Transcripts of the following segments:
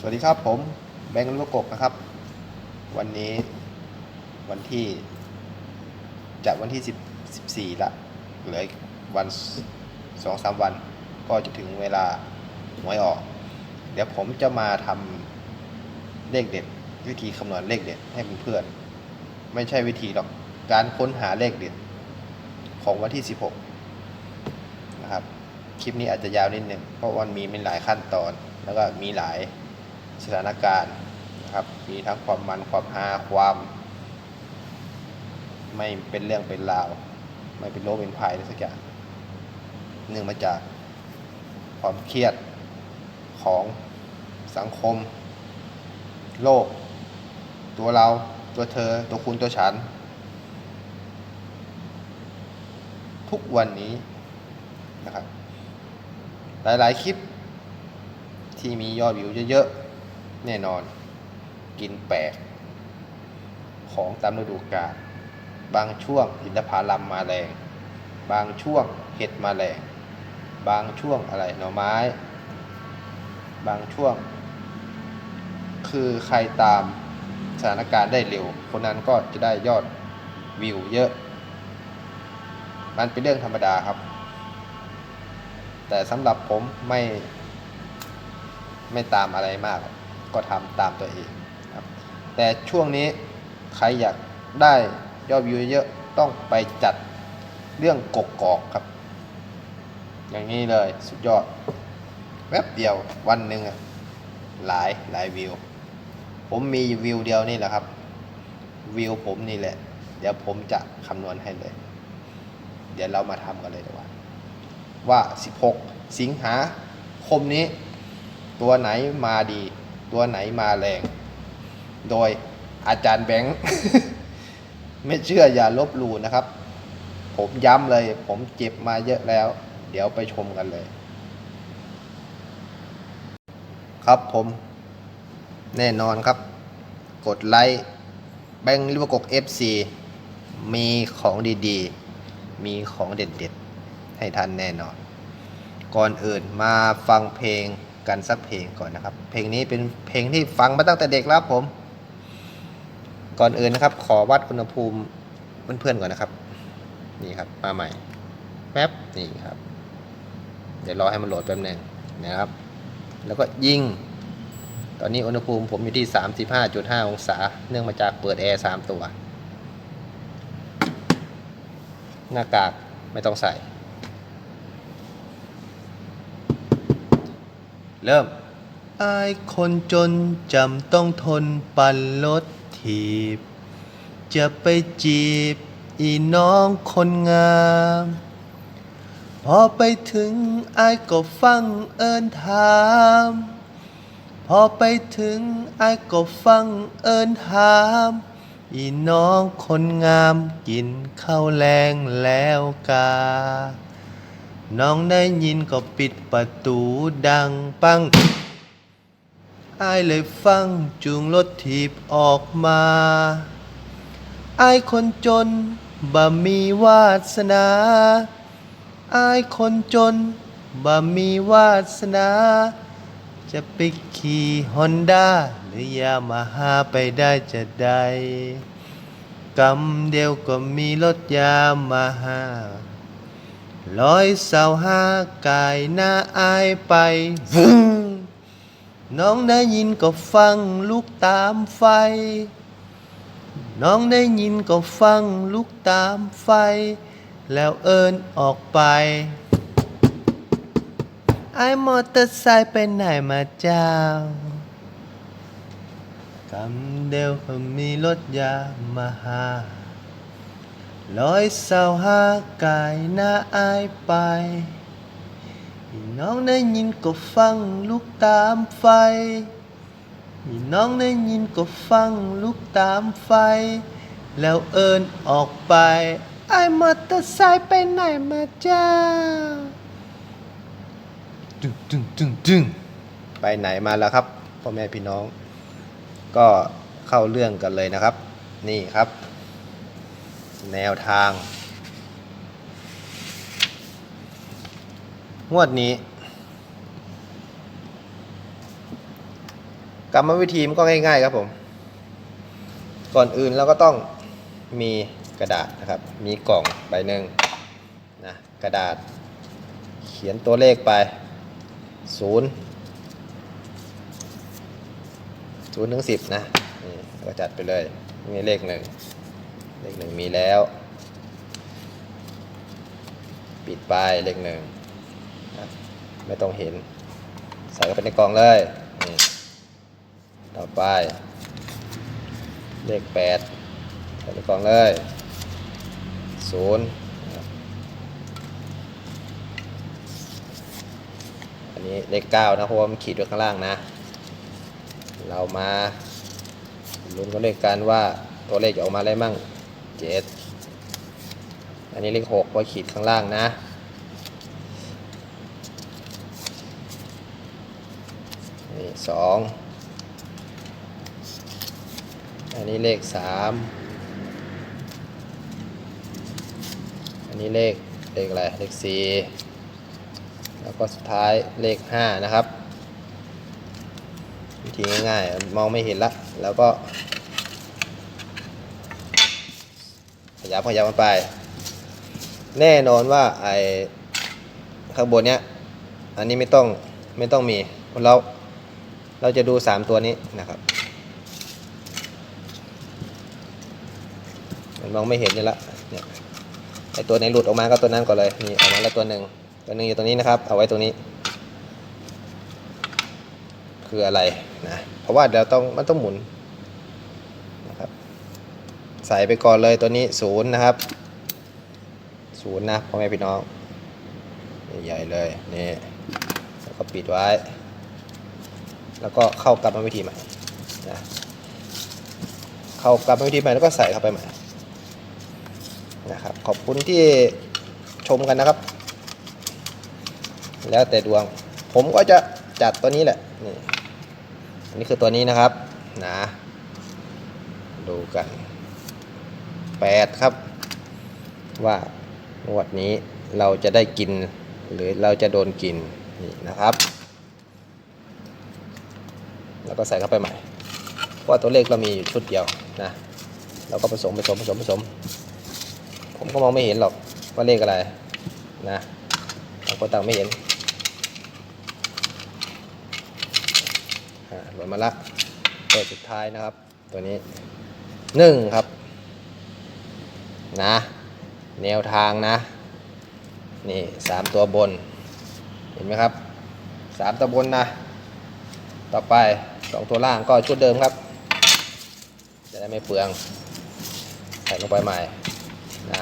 สวัสดีครับผมแบงค์ลูกกบนะครับ วันนี้วันที่จะวันที่ 10 14ละเหลืออีกวันสองสามวัน ก็จะถึงเวลาหวยออก เดี๋ยวผมจะมาทำเลขเด็ด วิธีคำนวณเลขเด็ดให้เพื่อนๆไม่ใช่วิธีหรอกการค้นหาเลขเด็ดของวันที่ 16 นะครับ คลิปนี้อาจจะยาวนิดหนึ่งเพราะวันมีเป็นหลายขั้นตอนแล้วก็มีหลาย สถานการณ์นะครับ มีทั้งความมันความฮาความ ไม่เป็นเรื่องเป็นราว ไม่เป็นโลเป็นภัยอะไรสักอย่างเนื่องมาจากความเครียดของสังคม โลก ตัวเราตัวเธอ ตัวคุณตัวฉัน ทุกวันนี้นะครับ หลายๆคลิปที่มียอดวิวเยอะ แน่นอน กินแปลก ของตามฤดูกาลบางช่วงอินทผลัมมาแรง บางช่วงเห็ดมาแรง บางช่วงอะไรหน่อไม้ บางช่วง คือใครตามสถานการณ์ได้เร็ว คนนั้นก็จะได้ยอดวิวเยอะ มันเป็นเรื่องธรรมดาครับ แต่สำหรับผมไม่ไม่ตามอะไรมาก ก็ทำตามตัวเองครับแต่ช่วงนี้ใครอยากได้ยอดวิวเยอะต้องไปจัดเรื่องกกกอกครับ อย่างนี้เลยสุดยอด แวบเดียววันหนึ่งหลายหลายวิว ผมมีวิวเดียวนี่แหละครับ วิวผมนี่แหละ เดี๋ยวผมจะคำนวณให้เลย เดี๋ยวเรามาทำกันเลยดีกว่า ว่า 16 สิงหาคมนี้ ตัวไหนมาดี ตัวไหนมาแรง โดยอาจารย์แบงค์ ไม่เชื่ออย่าลบหลู่นะครับ ผมย้ำเลย ผมเจ็บมาเยอะแล้ว เดี๋ยวไปชมกันเลย ครับผม แน่นอนครับ กดไลค์แบงค์หรือว่ากก FC มีของดีๆ มีของเด็ดๆ ให้ท่านแน่นอน ก่อนอื่นมาฟังเพลง กันสักเพลงก่อนนะครับ เพลงนี้เป็นเพลงที่ฟังมาตั้งแต่เด็กแล้วผม ก่อนอื่นนะครับ ขอวัดอุณหภูมิเพื่อนๆก่อนนะครับ นี่ครับ มาใหม่แป๊บนี่ครับ เดี๋ยวรอให้มันโหลดแป๊บหนึงนะครับ แล้วก็ยิงตอนนี้อุณหภูมิผมอยู่ที่ 35.5 องศา เนื่องมาจากเปิดแอร์3ตัว หน้ากากไม่ต้องใส่ เริ่มอายคนจนจำต้องทนปั่นรถถีบ จะไปจีบอีน้องคนงาม พอไปถึงอายก็ฟังเอินถาม พอไปถึงอายก็ฟังเอินถาม อีน้องคนงามกินข้าวแรงแล้วกา น้องได้ยินก็ปิดประตูดังปังอายเลยฟังจูงรถถีบออกมาอายคนจนบ่มีวาสนาอายคนจนบ่มีวาสนา จะไปขี่ฮอนด้าหรือยามาฮาไปได้จะได้กำเดียวก็มีรถยามาฮา ร้อยเสาห้ากายหน้าอายไปวึงน้องได้ยินก็ฟังลูกตามไฟ น้องได้ยินก็ฟังลูกตามไฟ แล้วเอินออกไป ไอ้มอเตอร์ไซค์ไปไหนมาเจ้ากำเดียวก็มีรถยามาหา ร้อยเสาห้ากายหน้าอายไป น้องได้ยินก็ฟังลูกตามไฟ น้องได้ยินก็ฟังลูกตามไฟ แล้วเอินออกไป ไอ้มอเตอร์ไซค์ไปไหนมาเจ้าจึงจึงจึงจึงไปไหนมาแล้วครับพ่อแม่พี่น้อง ก็เข้าเรื่องกันเลยนะครับ นี่ครับ แนวทาง งวดนี้ กรรมวิธีมันก็ง่ายๆครับผม ก่อนอื่นเราก็ต้องมีกระดาษนะครับ มีกล่องใบหนึ่งนะกระดาษ เขียนตัวเลขไปศูนย์ศูนย์ถึงสิบนะนี่ก็จัดไปเลย มีเลขหนึ่ง เลขหนึ่งมีแล้ว ปิดไปเลขหนึ่งไม่ต้องเห็น ใส่เข้าไปในกล่องเลยนี่ต่อไป เลขแปดใส่ในกล่องเลยศูนย์อันนี้เลขเก้านะเพราะว่ามันขีดไว้ข้างล่างนะ เรามาลุ้นกันเลขกันว่าตัวเลขจะออกมาอะไรมั่ง เจ็ดอันนี้เลขหกเพราะขีดข้างล่างนะ นี่สองอันนี้เลขสามอันนี้เลขเลขอะไร เลขสี่แล้วก็สุดท้ายเลขห้านะครับ วิธีง่ายๆ มองไม่เห็นละ แล้วก็ข ยับขยับมันไป แน่นอนว่าไอ้ข้างบนเนี้ยอันนี้ไม่ต้องไม่ต้องมีเราเราจะดู 3 ตัวนี้นะครับมันมองไม่เห็นนี่ละเนี่ยไอตัวไหนหลุดออกมาก็ตัวนั้นก่อนเลยนี่ออกมาแล้วตัวหนึ่งตัวหนึ่งอยู่ตรงนี้นะครับ เอาไว้ตรงนี้ คืออะไรนะเพราะว่าเดี๋ยวต้องมันต้องหมุน ใส่ไปก่อนเลยตัวนี้ศูนย์นะครับศูนย์นะพ่อแม่พี่น้องใหญ่เลยนี่แล้วก็ปิดไว้ แล้วก็เข้ากรรมาวิธีใหม่นะเข้ากรรมาวิธีใหม่แล้วก็ใส่เข้าไปใหม่นะครับขอบคุณที่ชมกันนะครับ แล้วแต่ดวง ผมก็จะจัดตัวนี้แหละนี่นนี้คือตัวนี้นะครับนะดูกัน แปดครับ ว่างวดนี้เราจะได้กิน หรือเราจะโดนกินนี่นะครับ แล้วก็ใส่เข้าไปใหม่เพราะตัวเลขเรามีอยู่ชุดเดียวนะเราก็ผสมผสมผสมผสม ผมก็มองไม่เห็นหรอกว่าเลขอะไรนะเราก็ต่างไม่เห็นหล่นมาละตัวสุดท้ายนะครับ ตัวนี้หนึ่งครับ นะ แนวทางนะ นี่สามตัวบน เห็นไหมครับสามตัวบนนะ ต่อไปสองตัวล่างก็ชุดเดิมครับ จะได้ไม่เปลือง ใส่ลงไปใหม่นะ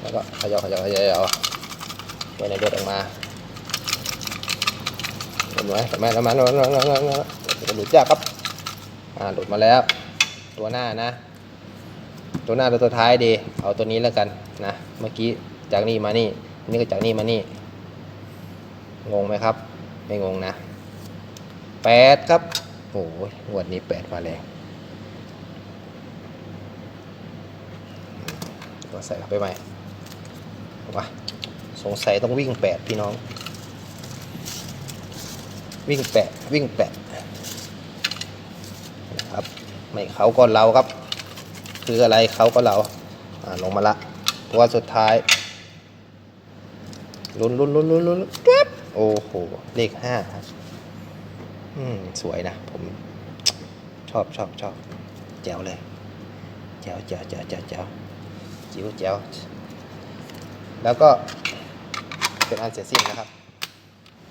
แล้วก็ขยับขยับขยับขยับไว้ในรถออกมาเห็นไหมเห็นไหมแล้วมันแล้วมันแล้วมันหลุดยากครับ อ่าหลุดมาแล้ว ตัวหน้านะ ตัวหน้าตัวท้ายดี เอาตัวนี้แล้วกันนะ เมื่อกี้จากนี่มานี่อันนี่ก็จากนี่มานี่ งงไหมครับ ไม่งงนะแปดครับ โอ้โหวดนี้แปดมาแรงก็ใส่เข้าไปใหม่ว้าสงสัยต้องวิ่งแปดพี่น้อง วิ่งแปดวิ่งแปดนะครับ ไม่เขาก็เราครับ คืออะไรเขาก็เราลงมาละตัวสุดท้ายลุ้นลุ้นลุ้นลุ้นลุ้นปั๊บโอ้โห เลขห้าครับอืม สวยนะ ผม ชอบชอบชอบแจ๋วเลยแจ๋วแจ๋วแจ๋วแจ๋วแจ๋วจิ๋วแจ๋วแล้วก็เป็นอันเสร็จสิ้นนะครับ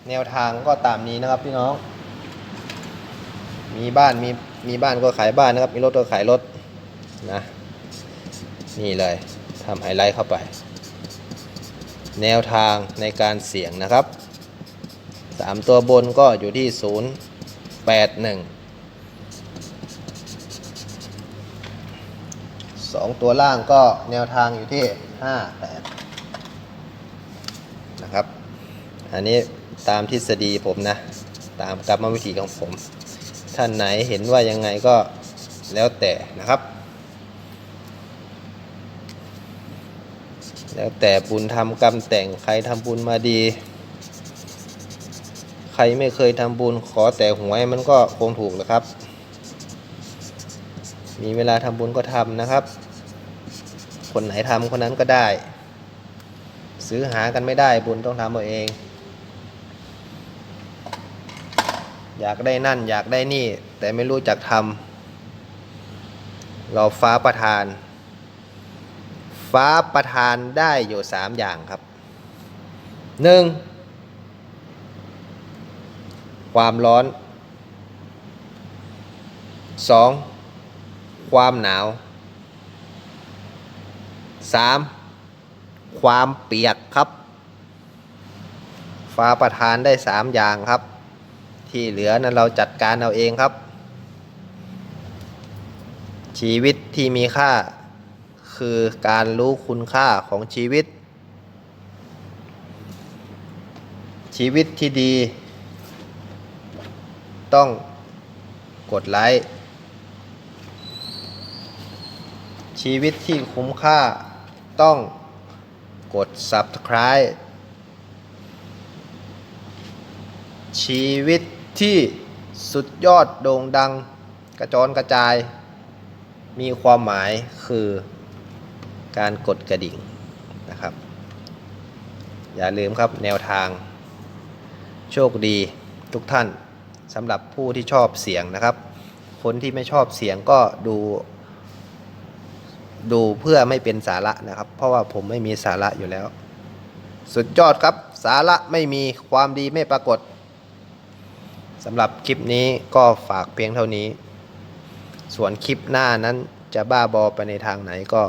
แนวทางก็ตามนี้นะครับพี่น้อง มีบ้านมีมีบ้านก็ขายบ้านนะครับ มีรถก็ขายรถ นะนี่เลยทำไฮไลท์เข้าไป แนวทางในการเสี่ยงนะครับ 3 ตัวบนก็อยู่ที่ 0 8 1 2 ตัวล่างก็แนวทางอยู่ที่ 5 8 นะครับ อันนี้ตามทฤษฎีผมนะ ตามกรรมวิธีของผม ท่านไหนเห็นว่ายังไงก็แล้วแต่นะครับ แล้วแต่บุญทำกรรมแต่งใครทำบุญมาดี ใครไม่เคยทำบุญขอแต่หวยมันก็คงถูกแหละครับ มีเวลาทำบุญก็ทำนะครับ คนไหนทำคนนั้นก็ได้ ซื้อหากันไม่ได้บุญต้องทำเอาเอง อยากได้นั่นอยากได้นี่ แต่ไม่รู้จักทำราฟ้าประทาน ฟ้าประทานได้อยู่สามอย่างครับหนึ่งความร้อนสองความหนาวสามความเปียกครับ ฟ้าประทานได้สามอย่างครับ ที่เหลือนั้นเราจัดการเอาเองครับ ชีวิตที่มีค่า คือการรู้คุณค่าของชีวิต ชีวิตที่ดี ต้องกดไลค์ชีวิตที่คุ้มค่าต้องกด Subscribe ชีวิตที่สุดยอดโด่งดังกระจรกระจาย มีความหมายคือ การกดกระดิ่งนะครับ อย่าลืมครับแนวทาง โชคดีทุกท่านสำหรับผู้ที่ชอบเสียงนะครับ คนที่ไม่ชอบเสียงก็ดู ดูเพื่อไม่เป็นสาระนะครับ เพราะว่าผมไม่มีสาระอยู่แล้ว สุดยอดครับสาระไม่มีความดีไม่ปรากฏสำหรับคลิปนี้ก็ฝากเพียงเท่านี้ ส่วนคลิปหน้านั้นจะบ้าบอไปในทางไหนก็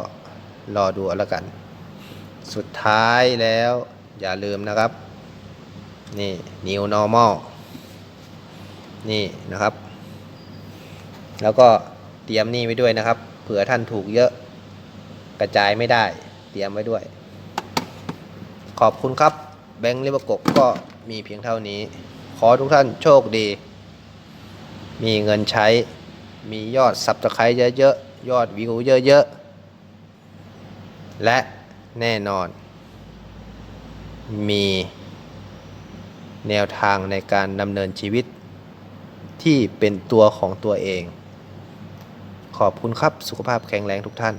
รอดูเอาละกัน สุดท้ายแล้วอย่าลืมนะครับ นี่ new normal นี่นะครับ แล้วก็เตรียมนี่ไว้ด้วยนะครับ เผื่อท่านถูกเยอะ กระจายไม่ได้ เตรียมไว้ด้วย ขอบคุณครับ แบงค์ลิบกกก็มีเพียงเท่านี้ ขอทุกท่านโชคดี มีเงินใช้ มียอดสับตะไคร้เยอะๆ ยอดวิวเยอะๆ และแน่นอน มีแนวทางในการดำเนินชีวิต ที่เป็นตัวของตัวเอง ขอบคุณครับสุขภาพแข็งแรงทุกท่าน